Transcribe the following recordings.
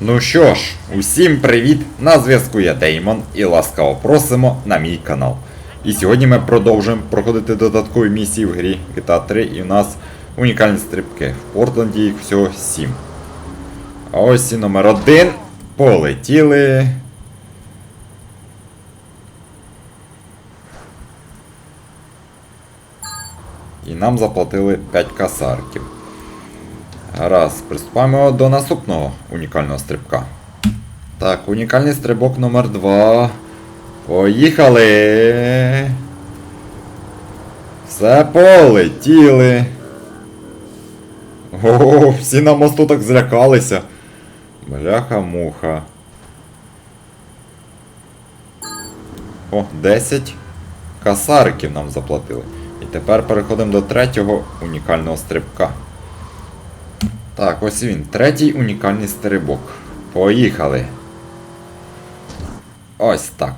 Ну що ж, усім привіт! На зв'язку я Деймон і ласкаво просимо на мій канал. І сьогодні ми продовжуємо проходити додаткові місії в грі GTA 3 і в нас унікальні стрибки. В Портленді їх всього 7. А ось і номер один. Полетіли. І нам заплатили 5 касарків. Гаразд, приступаємо до наступного унікального стрибка. Так, унікальний стрибок номер 2. Поїхали. Все полетіли. О, всі на мосту так злякалися. Бляха-муха. О, 10 касариків нам заплатили. І тепер переходимо до третього унікального стрибка. Так, ось він. Третій унікальний стрибок. Поїхали. Ось так.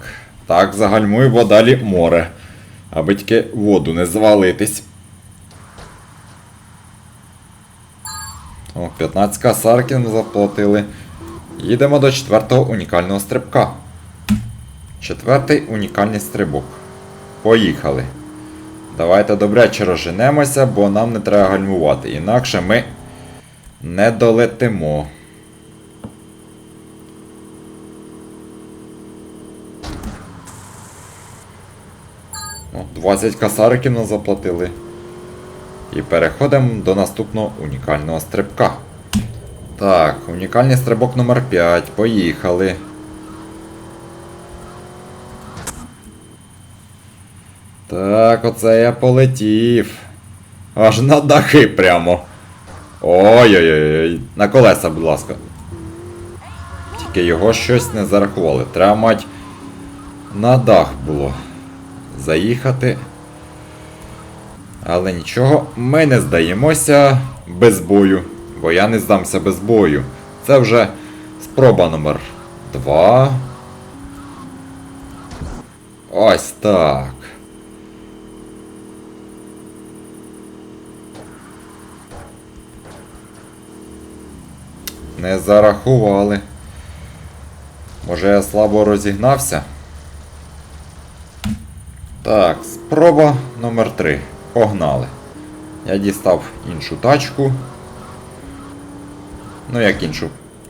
Так, загальмуємо далі море. Аби тільки воду не звалитись. О, 15 касарків заплатили. Їдемо до четвертого унікального стрибка. Четвертий унікальний стрибок. Поїхали. Давайте добряче розженемося, бо нам не треба гальмувати. Інакше ми не долетимо. О, 20 касариків нам заплатили. І переходимо до наступного унікального стрибка. Так, унікальний стрибок номер 5. Поїхали. Так, оце я полетів. Аж на дахи прямо. Ой-ой-ой, на колеса, будь ласка. Тільки його щось не зарахували. Треба мать на дах було заїхати. Але нічого, ми не здаємося без бою, бо я не здамся без бою. Це вже спроба номер 2. Ось так. Не зарахували. Може я слабо розігнався? Так, спроба номер 3. Погнали. Я дістав іншу тачку. Ну як іншу.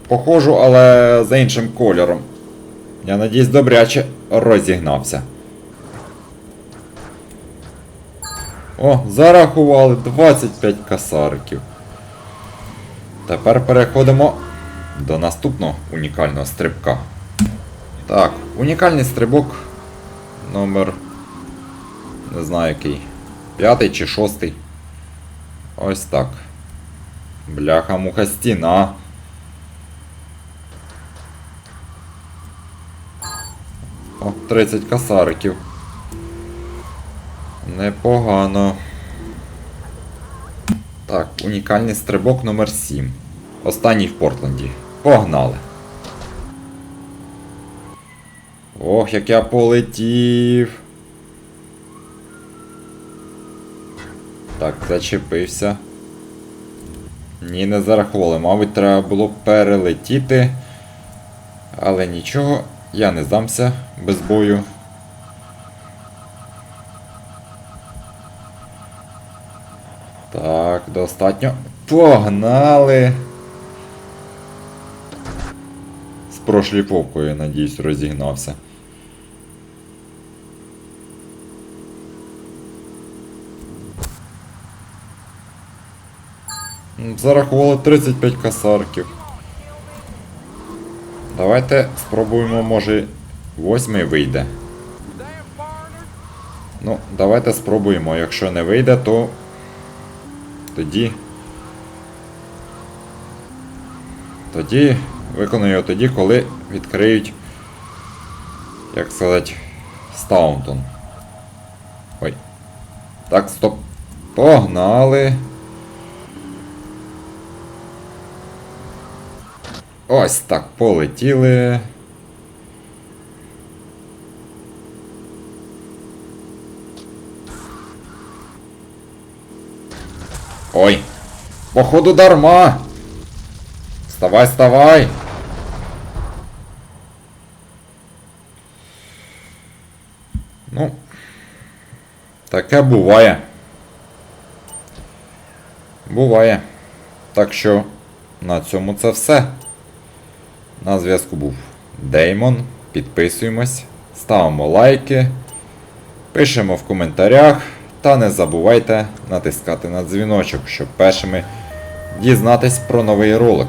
Похожу, але за іншим кольором. Я надіюсь, добряче розігнався. О, зарахували 25 касариків. Тепер переходимо до наступного унікального стрибка. Так, унікальний стрибок номер. Не знаю який. П'ятий чи шостий. Ось так. Бляха муха стіна. О, 30 касариків. Непогано. Так, унікальний стрибок номер 7. Останній в Портленді. Погнали. Ох, як я полетів. Так, зачепився. Ні, не зарахували. Мабуть, треба було перелетіти. Але нічого, я не здамся без бою. Так, достатньо. Погнали! З прошліфовкою, я надіюсь, розігнався. Зарахували 35 касарків. Давайте спробуємо, може, восьмий вийде. Ну, давайте спробуємо. Якщо не вийде, то тоді. Тоді виконую його тоді, коли відкриють, як сказати, Стаунтон. Ой. Так, стоп. Погнали. Ось так, полетіли. Ой. Походу дарма. Вставай, вставай! Ну, таке буває. Буває. Так що на цьому це все. На зв'язку був Деймон. Підписуємось, ставимо лайки, пишемо в коментарях. Та не забувайте натискати на дзвіночок, щоб першими дізнатись про новий ролик.